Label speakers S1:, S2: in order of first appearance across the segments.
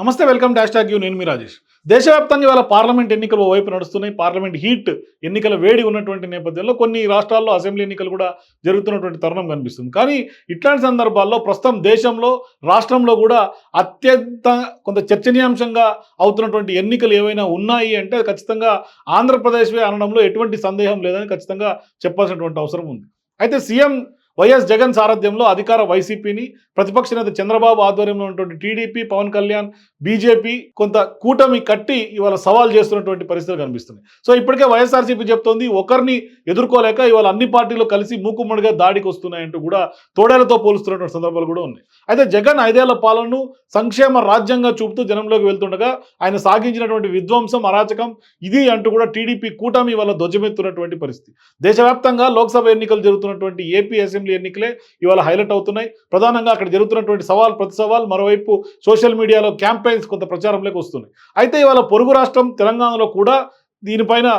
S1: నమస్తే welcome dash tag you నేను మీ రాజేష్. దేశవ్యాప్తంగా ఇవాళ పార్లమెంట్ ఎన్నికలు ఓవైపు నడుస్తున్నాయి. పార్లమెంట్ హీట్ ఎన్నికల వేడి ఉన్నటువంటి నేపథ్యంలో కొన్ని రాష్ట్రాల్లో అసెంబ్లీ ఎన్నికలు కూడా జరుగుతున్నటువంటి తరుణం కనిపిస్తుంది. కానీ ఇట్లాంటి సందర్భాల్లో ప్రస్తుతం దేశంలో రాష్ట్రంలో కూడా అత్యంత కొంత చర్చనీయాంశంగా అవుతున్నటువంటి ఎన్నికలు ఏవైనా ఉన్నాయి అంటే ఖచ్చితంగా ఆంధ్రప్రదేశ్వే అనడంలో ఎటువంటి సందేహం లేదని ఖచ్చితంగా చెప్పాల్సినటువంటి అవసరం ఉంది. అయితే సీఎం వైఎస్ జగన్ సారథ్యంలో అధికార వైసీపీని ప్రతిపక్ష నేత చంద్రబాబు ఆధ్వర్యంలో ఉన్నటువంటి టీడీపీ పవన్ కళ్యాణ్ బీజేపీ కొంత కూటమి కట్టి ఇవాళ సవాల్ చేస్తున్నటువంటి పరిస్థితులు కనిపిస్తున్నాయి. సో ఇప్పటికే వైఎస్ఆర్సీపీ చెప్తోంది ఒకరిని ఎదుర్కోలేక ఇవాళ అన్ని పార్టీలు కలిసి మూకుమ్మడిగా దాడికి వస్తున్నాయంటూ కూడా తోడేలతో పోలుస్తున్నటువంటి సందర్భాలు కూడా ఉన్నాయి. అయితే జగన్ ఐదేళ్ళ పాలనను సంక్షేమ రాజ్యంగా చూపుతూ జనంలోకి వెళ్తుండగా ఆయన సాగించినటువంటి విధ్వంసం అరాచకం ఇది అంటూ కూడా టీడీపీ కూటమి వల్ల ధ్వజమెత్తున్నటువంటి పరిస్థితి. దేశవ్యాప్తంగా లోక్సభ ఎన్నికలు జరుగుతున్నటువంటి ఏపీ అసెంబ్లీ ఎన్నికలే ఇవాళ హైలైట్ అవుతున్నాయి. ప్రధానంగా అక్కడ జరుగుతున్నటువంటి సవాల్ ప్రతి సవాల్ మరోవైపు సోషల్ మీడియాలో క్యాంపెయిన్స్ కొంత ప్రచారంలోకి వస్తున్నాయి. అయితే ఇవాళ పొరుగు రాష్ట్రం తెలంగాణలో కూడా దీనిపైన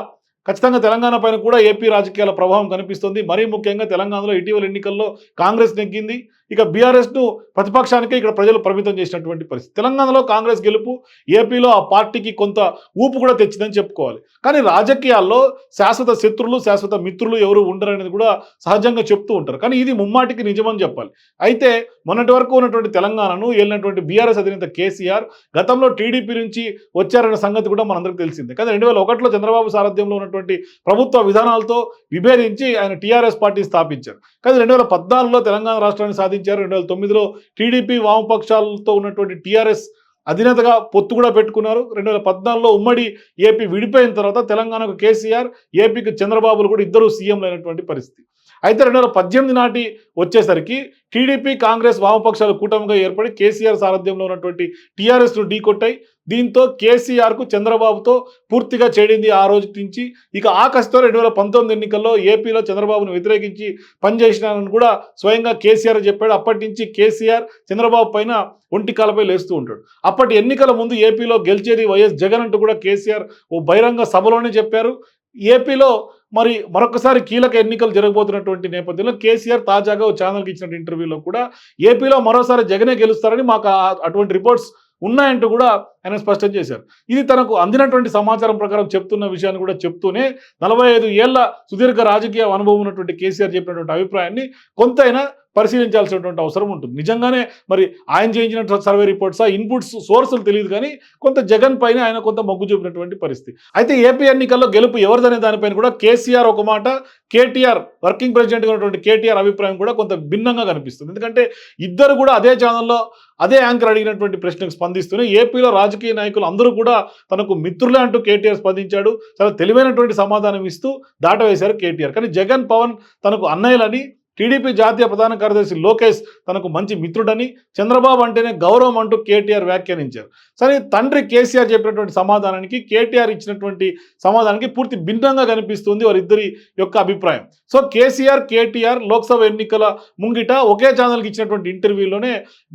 S1: ఖచ్చితంగా తెలంగాణ పైన కూడా ఏపీ రాజకీయాల ప్రభావం కనిపిస్తుంది. మరీ ముఖ్యంగా తెలంగాణలో ఇటీవల ఎన్నికల్లో కాంగ్రెస్ నెగ్గింది. ఇక బీఆర్ఎస్ను ప్రతిపక్షానికే ఇక్కడ ప్రజలు పరిమితం చేసినటువంటి పరిస్థితి. తెలంగాణలో కాంగ్రెస్ గెలుపు ఏపీలో ఆ పార్టీకి కొంత ఊపు కూడా తెచ్చిందని చెప్పుకోవాలి. కానీ రాజకీయాల్లో శాశ్వత శత్రులు శాశ్వత మిత్రులు ఎవరు ఉండరు అనేది కూడా సహజంగా చెప్తూ ఉంటారు. కానీ ఇది ముమ్మాటికి నిజమని చెప్పాలి. అయితే మొన్నటి వరకు ఉన్నటువంటి తెలంగాణను ఏలినటువంటి బీఆర్ఎస్ అధినేత కేసీఆర్ గతంలో టీడీపీ నుంచి వచ్చారనే సంగతి కూడా మనందరికీ తెలిసిందే. కానీ రెండు వేల ఒకటిలో చంద్రబాబు సారథ్యంలో ఉన్నటువంటి ప్రభుత్వ విధానాలతో విభేదించి ఆయన టీఆర్ఎస్ పార్టీ స్థాపించారు. కానీ రెండు వేల పద్నాలుగులో తెలంగాణ రాష్ట్రాన్ని సాధించారు రెండు వేల తొమ్మిదిలో టీడీపీ వామపక్షాలతో ఉన్నటువంటి టీఆర్ఎస్ అధినేతగా పొత్తు కూడా పెట్టుకున్నారు. రెండు వేల పద్నాలుగులో ఉమ్మడి ఏపీ విడిపోయిన తర్వాత తెలంగాణకు కేసీఆర్ ఏపీకి చంద్రబాబులు కూడా ఇద్దరు సీఎంలు అయినటువంటి పరిస్థితి. అయితే రెండు వేల పద్దెనిమిది నాటి వచ్చేసరికి టీడీపీ కాంగ్రెస్ వామపక్షాలు కూటమిగా ఏర్పడి కేసీఆర్ సారథ్యంలో ఉన్నటువంటి టీఆర్ఎస్ను ఢీకొట్టాయి. దీంతో కేసీఆర్కు చంద్రబాబుతో పూర్తిగా చేడింది ఆ రోజు నుంచి. ఇక ఆకస్తో రెండు వేల పంతొమ్మిది ఎన్నికల్లో ఏపీలో చంద్రబాబును వ్యతిరేకించి పనిచేసినానని కూడా స్వయంగా కేసీఆర్ చెప్పాడు. అప్పటి నుంచి కేసీఆర్ చంద్రబాబు పైన ఒంటి కాలపై లేస్తూ ఉంటాడు. అప్పటి ఎన్నికల ముందు ఏపీలో గెలిచేది వైఎస్ జగన్ అంటూ కూడా కేసీఆర్ ఓ బహిరంగ సభలోనే చెప్పారు. ఏపీలో మరి మరొకసారి కీలక ఎన్నికలు జరగబోతున్నటువంటి నేపథ్యంలో కేసీఆర్ తాజాగా ఛానల్కి ఇచ్చిన ఇంటర్వ్యూలో కూడా ఏపీలో మరోసారి జగనే గెలుస్తారని మాకు అటువంటి రిపోర్ట్స్ ఉన్నాయంటూ కూడా ఆయన స్పష్టం చేశారు. ఇది తనకు అందినటువంటి సమాచారం ప్రకారం చెప్తున్న విషయాన్ని కూడా చెప్తూనే నలభై ఐదు ఏళ్ళ సుదీర్ఘ రాజకీయ అనుభవం ఉన్నటువంటి కేసీఆర్ చెప్పినటువంటి అభిప్రాయాన్ని కొంతైనా పరిశీలించాల్సినటువంటి అవసరం ఉంటుంది. నిజంగానే మరి ఆయన చేయించిన సర్వే రిపోర్ట్స్ ఆ ఇన్పుట్స్ సోర్సులు తెలియదు కానీ కొంత జగన్ పైన ఆయన కొంత మొగ్గు చూపినటువంటి పరిస్థితి. అయితే ఏపీ ఎన్నికల్లో గెలుపు ఎవరిదనే దానిపైన కూడా కేసీఆర్ ఒక మాట కేటీఆర్ వర్కింగ్ ప్రెసిడెంట్గా ఉన్నటువంటి కేటీఆర్ అభిప్రాయం కూడా కొంత భిన్నంగా కనిపిస్తుంది. ఎందుకంటే ఇద్దరు కూడా అదే ఛానల్లో అదే యాంకర్ అడిగినటువంటి ప్రశ్నకు స్పందిస్తూనే ఏపీలో రాజకీయ నాయకులు అందరూ కూడా తనకు మిత్రులే అంటూ కేటీఆర్ స్పందించాడు. చాలా తెలివైనటువంటి సమాధానం ఇస్తూ దాటవేశారు కేటీఆర్. కానీ జగన్ పవన్ తనకు అన్నయ్యలని టీడీపీ జాతీయ ప్రధాన కార్యదర్శి లోకేష్ తనకు మంచి మిత్రుడని చంద్రబాబు అంటేనే గౌరవం అంటూ కేటీఆర్ వ్యాఖ్యానించారు. సరే తండ్రి కేసీఆర్ చెప్పినటువంటి సమాధానానికి కేటీఆర్ ఇచ్చినటువంటి సమాధానానికి పూర్తి భిన్నంగా కనిపిస్తుంది వారిద్దరి యొక్క అభిప్రాయం. సో కేసీఆర్ కేటీఆర్ లోక్సభ ఎన్నికల ముంగిట ఒకే ఛానల్కి ఇచ్చినటువంటి ఇంటర్వ్యూలోనే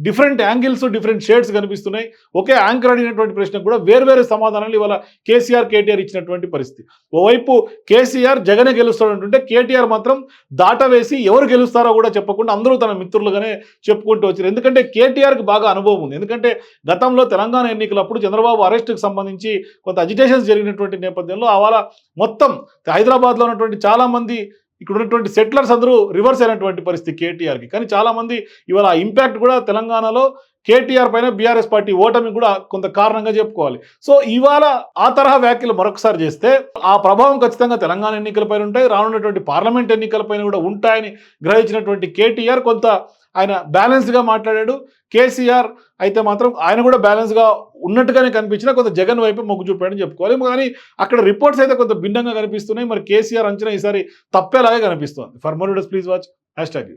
S1: డిఫరెంట్ యాంగిల్స్ డిఫరెంట్ షేడ్స్ కనిపిస్తున్నాయి. ఒకే యాంకర్ అడిగినటువంటి ప్రశ్నకు కూడా వేర్వేరు సమాధానాలు ఇవాళ కేసీఆర్ కేటీఆర్ ఇచ్చినటువంటి పరిస్థితి. ఓవైపు కేసీఆర్ జగనే గెలుస్తాడంటుంటే కేటీఆర్ మాత్రం దాటవేసి ఎవరు గెలుస్తారో కూడా చెప్పకుండా అందరూ తన మిత్రులుగానే చెప్పుకుంటూ వచ్చారు. ఎందుకంటే కేటీఆర్కి బాగా అనుభవం ఉంది. ఎందుకంటే గతంలో తెలంగాణ ఎన్నికలప్పుడు చంద్రబాబు అరెస్టుకు సంబంధించి కొంత అజిటేషన్స్ జరిగినటువంటి నేపథ్యంలో అవాళ మొత్తం హైదరాబాద్లో ఉన్నటువంటి చాలామంది ఇక్కడ ఉన్నటువంటి సెటిలర్స్ అందరూ రివర్స్ అయినటువంటి పరిస్థితి కేటీఆర్కి కానీ చాలామంది ఇవాళ ఆ ఇంపాక్ట్ కూడా తెలంగాణలో కేటీఆర్ పైన బీఆర్ఎస్ పార్టీ ఓటమి కూడా కొంత కారణంగా చెప్పుకోవాలి. సో ఇవాళ ఆ తరహా వ్యాఖ్యలు మరొకసారి చేస్తే ఆ ప్రభావం ఖచ్చితంగా తెలంగాణ ఎన్నికలపైన ఉంటాయి రానున్నటువంటి పార్లమెంట్ ఎన్నికలపైన కూడా ఉంటాయని గ్రహించినటువంటి కేటీఆర్ కొంత ఆయన బ్యాలెన్స్గా మాట్లాడాడు. కేసీఆర్ అయితే మాత్రం ఆయన కూడా బ్యాలెన్స్గా ఉన్నట్టుగానే కనిపించినా కొంత జగన్ వైపు మొగ్గు చూపాడని చెప్పుకోవాలి. కానీ అక్కడ రిపోర్ట్స్ అయితే కొంత భిన్నంగా కనిపిస్తున్నాయి. మరి కేసీఆర్ అంచనా ఈసారి తప్పేలాగే కనిపిస్తుంది. For more please watch hashtag